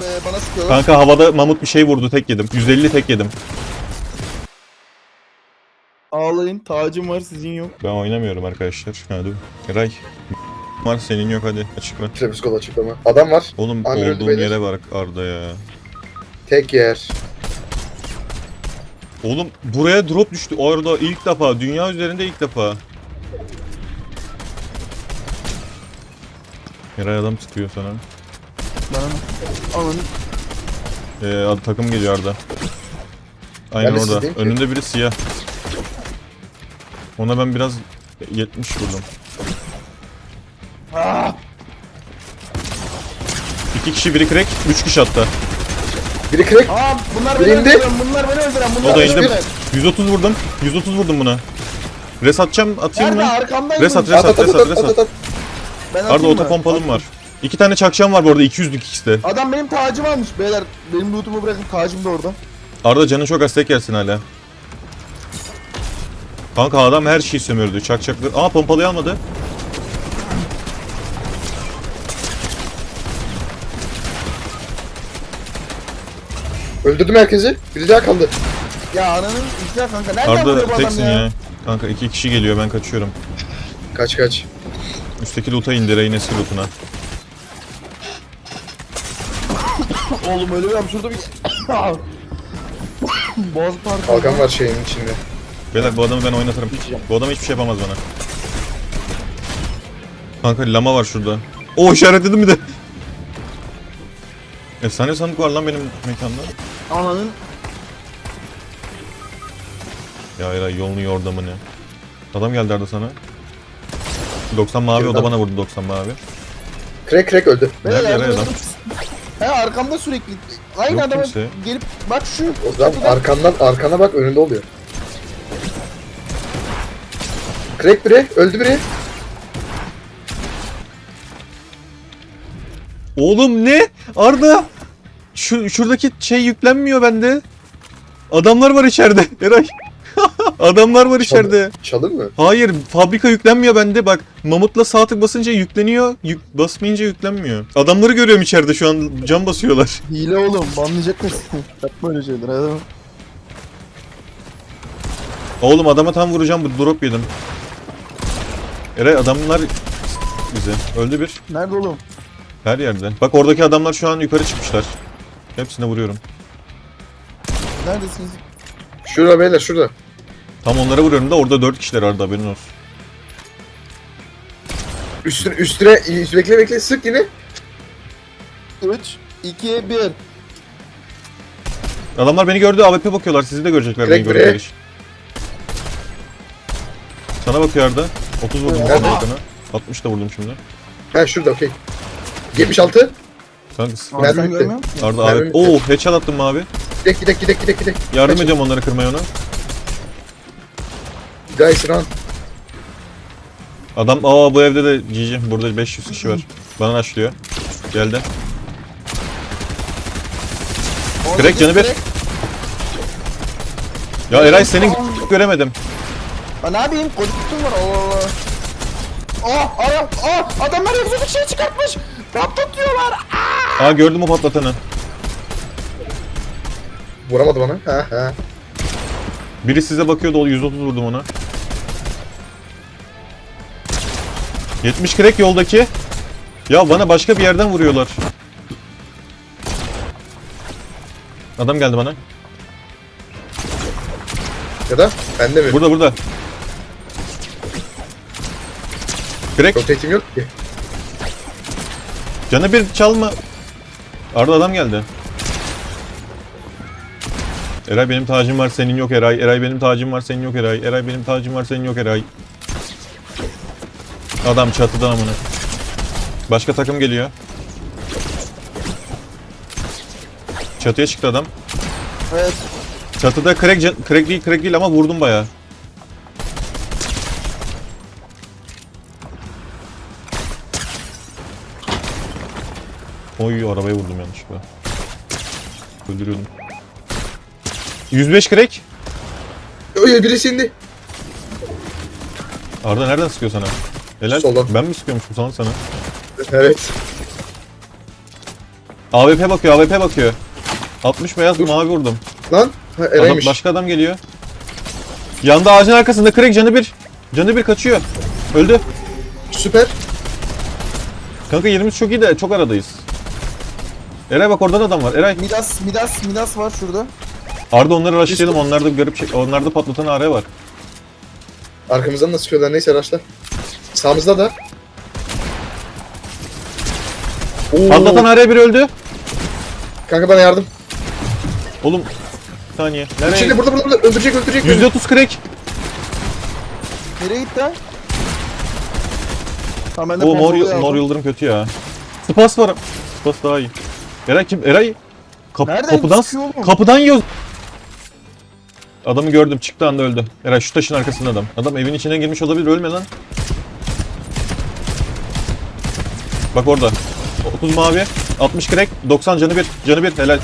e, bana sıkıyorlar. Kanka havada mamut bir şey vurdu tek yedim. 150 tek yedim. Ağlayın. Tacım var sizin yok. Ben oynamıyorum arkadaşlar. Hadi. Eray. var senin yok hadi açıkla. Trapezkol açıklama. Adam var. Oğlum Amir öldü olduğun beyler. yere bak Arda ya. Tek yer. Oğlum buraya drop düştü. Orada ilk defa. Dünya üzerinde ilk defa. Eray adam sıkıyor sana. Bana ne? Ananı. Ee, ad- takım geliyor Arda. Aynen Ben de orada. sizdeyim ki. Önünde biri siyah. Ona ben biraz 70 vurdum. İki kişi biri crack, üç kişi hatta. Biri crack. Aa bunlar beni Birinde- öldüren, bunlar beni öldüren, bunlar O da beni indim. öldüren. 130 vurdum. 130 vurdum buna. Res atacağım, atayım Nerede? mı? Arkamdayım. Res at, res at res at res at. Ben Arda mı? otopompalım var. İki tane çakşam var bu arada, 200'lük ikisi de. Adam benim tacımı almış beyler. Benim lootumu bırakın tacım da orada. Arda canın çok az tek yersin hala. Kanka adam her şeyi sömürdü. Çak çaklı. Aa pompalıyı almadı. Öldürdüm herkesi. Biri daha kaldı. Ya ananın güzel kanka. Nereden Arda bu teksin ya? ya. Kanka iki kişi geliyor ben kaçıyorum. Kaç kaç. Üstteki loot'a indi Rey'in eski loot'una. Oğlum öyle bir şurada bir... Boğaz parkı. Kalkan var şeyin içinde. Beyler bu adamı ben oynatırım. Bu adam hiçbir şey yapamaz bana. Kanka lama var şurada. O işaretledim bir de. Efsane sandık var lan benim mekanda. Ananın... Ya Eray yolunu yorda mı ne? Adam geldi Arda sana. 90 mavi o da bana vurdu 90 mavi. Crack crack öldü. Nerede yardım adam? He arkamda sürekli. Aynı Yok adama kimse. gelip bak şu. O zaman çatıda- arkandan arkana bak önünde oluyor. Crack biri. Öldü biri. Oğlum ne? Arda! Şu şuradaki şey yüklenmiyor bende. Adamlar var içeride. Eray. Adamlar var içeride. Çalır mı? Hayır, fabrika yüklenmiyor bende. Bak, mamutla sağ tık basınca yükleniyor. Yük, basmayınca yüklenmiyor. Adamları görüyorum içeride şu an cam basıyorlar. Hile oğlum banlayacak mısın? Yapma öyle şeyler hadi. Oğlum adama tam vuracağım bu drop yedim. Eray adamlar bize. Öldü bir. Nerede oğlum? Her yerde. Bak oradaki adamlar şu an yukarı çıkmışlar. Hepsine vuruyorum. Neredesiniz? Şurada beyler şurada. Tam onlara vuruyorum da orada 4 kişiler arada haberin olsun. Üstüne üstüne bekle bekle sık yine. 3, 2, 1. Adamlar beni gördü AWP bakıyorlar. Sizi de görecekler beni Direkt gördükleri buraya. için. Sana bakıyor Arda. 30 vurdum Oha. sana. 60 da vurdum şimdi. Ha şurada okey. 76. Kanka Aa, Mermi sen bitti. Arda Mermi AWP. bitti. Oo headshot attım abi. Gidek gidek gidek gidek gidek. Yardım Kaç. ediyorum onları kırmaya ona. Guys run. Adam aa bu evde de GG. Burada 500 kişi var. Bana açlıyor. Geldi. Crack canı bir. Ya Eray senin göremedim. Ha ne yapayım? Koduktum var Allah Allah. Oh, ara, oh, adamlar egzotik şey çıkartmış. Patlatıyorlar. Aa gördüm o patlatanı. Vuramadı bana. Ha ha. Biri size bakıyordu o 130 vurdum ona. 70 crack yoldaki. Ya bana başka bir yerden vuruyorlar. Adam geldi bana. Ya da bende mi? Burada burada. Crack. Rotate'im yok ki. Canı bir çalma. Arada adam geldi. Eray benim tacım var senin yok Eray. Eray benim tacım var senin yok Eray. Eray benim tacım var senin yok Eray. Adam çatıda amına. Başka takım geliyor. Çatıya çıktı adam. Evet. Çatıda crack, crack değil crack değil ama vurdum bayağı. Oy arabaya vurdum yanlışlıkla. Öldürüyordum. 105 crack. Oy birisi indi. Arda nereden sıkıyor sana? Helal. Soldan. Ben mi sıkıyormuşum sana sana? Evet. AWP bakıyor AWP bakıyor. 60 beyaz mavi vurdum. Lan. Ha Adam, Eray'mış. başka adam geliyor. Yanda ağacın arkasında Craig canı bir. Canı bir kaçıyor. Öldü. Süper. Kanka yerimiz çok iyi de çok aradayız. Eray bak orada da adam var. Eray. Midas, Midas, Midas var şurada. Arda onları araştıralım. Onlarda garip şey. Onlarda patlatan AR var. Arkamızdan da sıkıyorlar. Neyse araçlar. Sağımızda da. Oo. Patlatan AR bir öldü. Kanka bana yardım. Oğlum. Bir saniye. Nereye? Şimdi burada burada burada. Öldürecek öldürecek. beni. %30 Craig. Nereye gitti? Tamam ben de O mor, aldım. mor yıldırım kötü ya. Spas var. Spas daha iyi. Eray kim? Eray. Kap, Nereden kapıdan, sıkıyor oğlum? kapıdan yiyor. Adamı gördüm. Çıktı anda öldü. Eray şu taşın arkasında adam. Adam evin içine girmiş olabilir. Ölme lan. Bak orada. 30 mavi. 60 crack. 90 canı bir. Canı bir. Helal.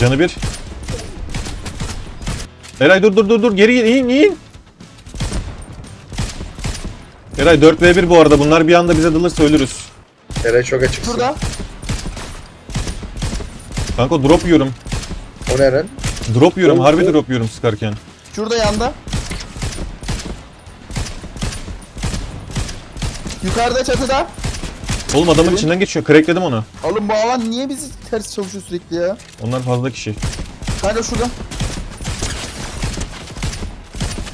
Canı bir. Eray dur dur dur dur. Geri in in in. Eray 4v1 bu arada. Bunlar bir anda bize dalırsa ölürüz. Eray çok açıksın. Şurada. Kanka drop yiyorum. O ne Eren? Drop yiyorum. Oo, Harbi drop yiyorum sıkarken. Şurada yanda. Yukarıda çatıda. Oğlum adamın Evet. içinden geçiyor. Crackledim onu. Oğlum bu alan niye bizi ters çalışıyor sürekli ya? Onlar fazla kişi. Kanka şurada.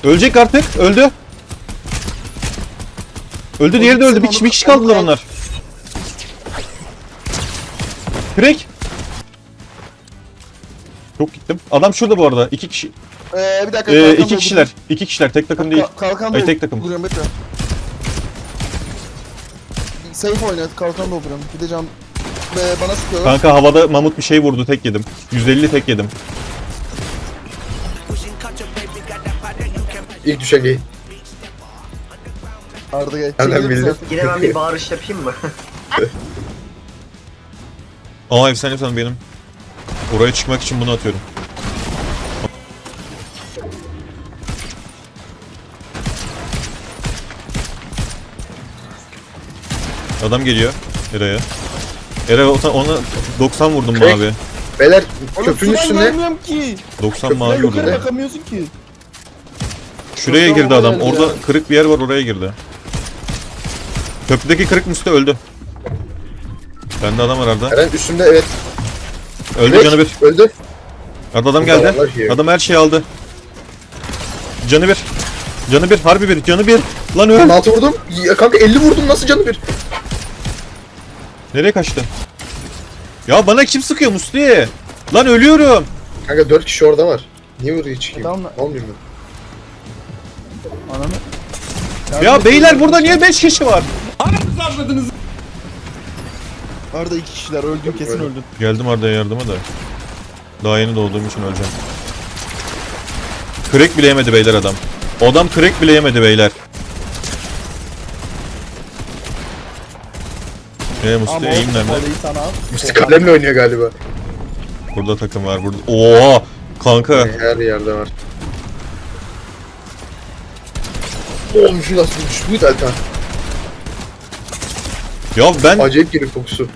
Ölecek artık. Öldü. Öldü diğeri de öldü. Bir kişi, bir kişi kaldılar onlar. Crack. Çok gittim. Adam şurada bu arada. İki kişi. Ee, bir dakika. Ee, iki kişiler. İki kişiler. Tek takım değil. Ka- kalkan Ay, tek takım. dolduruyorum, bekle. Safe oynadı kalkan dolduruyorum. Can Ee, bana sıkıyorlar. Kanka havada mamut bir şey vurdu. Tek yedim. 150 tek yedim. İlk düşen gay. Arda gel. Nereden bildin? Yine ben bir bağırış yapayım mı? Aa efsane efsane benim. Oraya çıkmak için bunu atıyorum. Adam geliyor Eray'a. Eray ona, ona 90 vurdum Crack. mavi. Beyler Oğlum köprünün sudan üstünde. ki. 90 Ya mavi vurdum. yukarı bakamıyorsun ki. Şuraya Köprü girdi adam. Orada geldi kırık bir yer var oraya girdi. Köprüdeki kırık müste öldü. Bende adam var Arda. Eren üstünde evet. Öldü Evet, canı bir. Öldü. Arda adam geldi. Adam her şeyi aldı. Canı bir. Canı bir. Harbi bir. Canı bir. Lan öl. 16 vurdum. Ya kanka 50 vurdum nasıl canı bir? Nereye kaçtı? Ya bana kim sıkıyor Musti? Lan ölüyorum. Kanka 4 kişi orada var. Niye buraya çıkayım? Tamam lan. Olmuyor mu? Ananı. Ya beyler burada niye 5 kişi var? Arda iki kişiler öldün kesin Öyle. öldün. Geldim Arda'ya yardıma da. Daha yeni doğduğum için öleceğim. Crack bile yemedi beyler adam. O Adam crack bile yemedi beyler. Eee Musti eğim nerede? Musti kalemle oynuyor galiba. Burada takım var burada. Oo kanka. Her yerde var. Oğlum şu nasıl bir buydu Altan. Ya ben Acayip geliyor kokusu.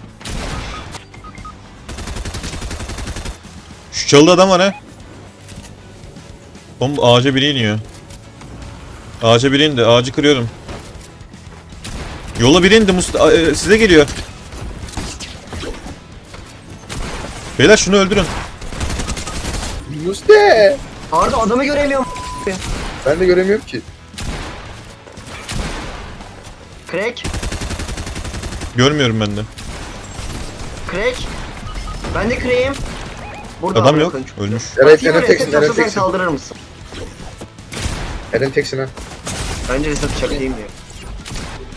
şu çalıda adam var ha. Oğlum ağaca biri iniyor. Ağaca biri indi. Ağacı kırıyorum. Yola biri indi. Musti a- e, size geliyor. Beyler şunu öldürün. Musti! Arda adamı göremiyorum. Ben de göremiyorum ki. Crack. Görmüyorum ben de. Crack. Ben de crack'im. Burada Adam yok. koyayım. Ölmüş. Evet, Eren teksin, tek Eren teksin. kaldırır mısın? Eren teksin ha. Bence reset çakayım diyor.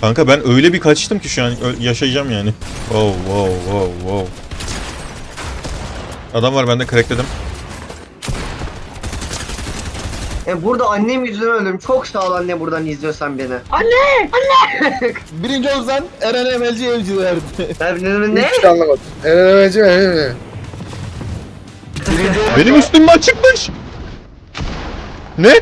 Kanka ben öyle bir kaçtım ki şu an yaşayacağım yani. Wow wow wow wow. Adam var ben de crackledim. E burada annem yüzünden öldüm. Çok sağ ol anne buradan izliyorsan beni. Birinci Ozan Eren Emelci evci verdi. Ben ne? ne? Hiç anlamadım. Eren? Eren mi? Benim üstüm mü açıkmış? Ne?